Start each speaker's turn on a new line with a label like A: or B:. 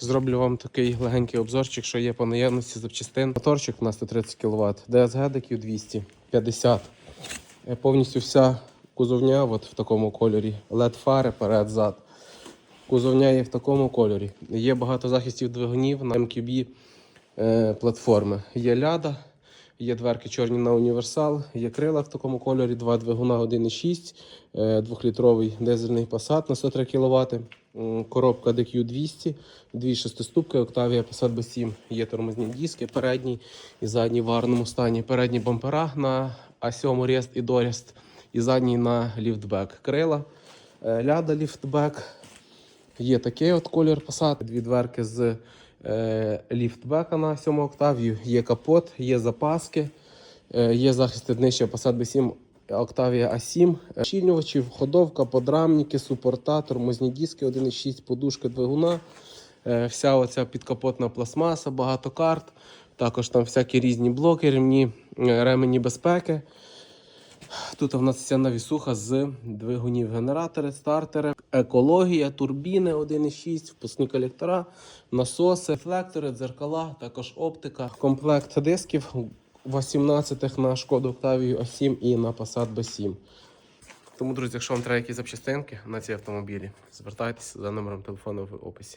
A: Зроблю вам такий легенький обзорчик, що є по наявності запчастин. Моторчик у нас 130 кВт, DSG DQ 250. Е, Повністю вся кузовня от в такому кольорі. LED фари перед зад. Кузовня є в такому кольорі. Є багато захистів двигунів на MQB е, платформи. Є ляда, є дверки чорні на універсал, є крила в такому кольорі, два двигуна 1,6, е, двохлітровий дизельний Passat на 103 кВт, коробка DQ 200, дві шестиступки, Octavia Passat B7, є тормозні диски, передній і задній в гарному стані. Передні бампера на А7 Рест і Дорест, і задній на ліфтбек. Крила, е, ляда ліфтбек. Є такий от колір Passat, дві дверки з ліфтбека на 7 октавію, є капот, є запаски, е, є захисти днища Passat B7 Octavia A7, е, щільнювачів, ходовка, подрамники, супорта, тормозні диски, 1,6 подушка двигуна, е, вся оця підкапотна пластмаса, багато карт, також там всякі різні блоки, ремні, е, ремені безпеки. Тут у нас вся навісуха з двигунів генератори, стартери, екологія, турбіни 1,6, впускні колектора, насоси, рефлектори, дзеркала, також оптика, комплект дисків 18 на шкоду Octavia A7 і на Passat B7. Тому, друзі, якщо вам треба якісь запчастинки на ці автомобілі, звертайтеся за номером телефону в описі.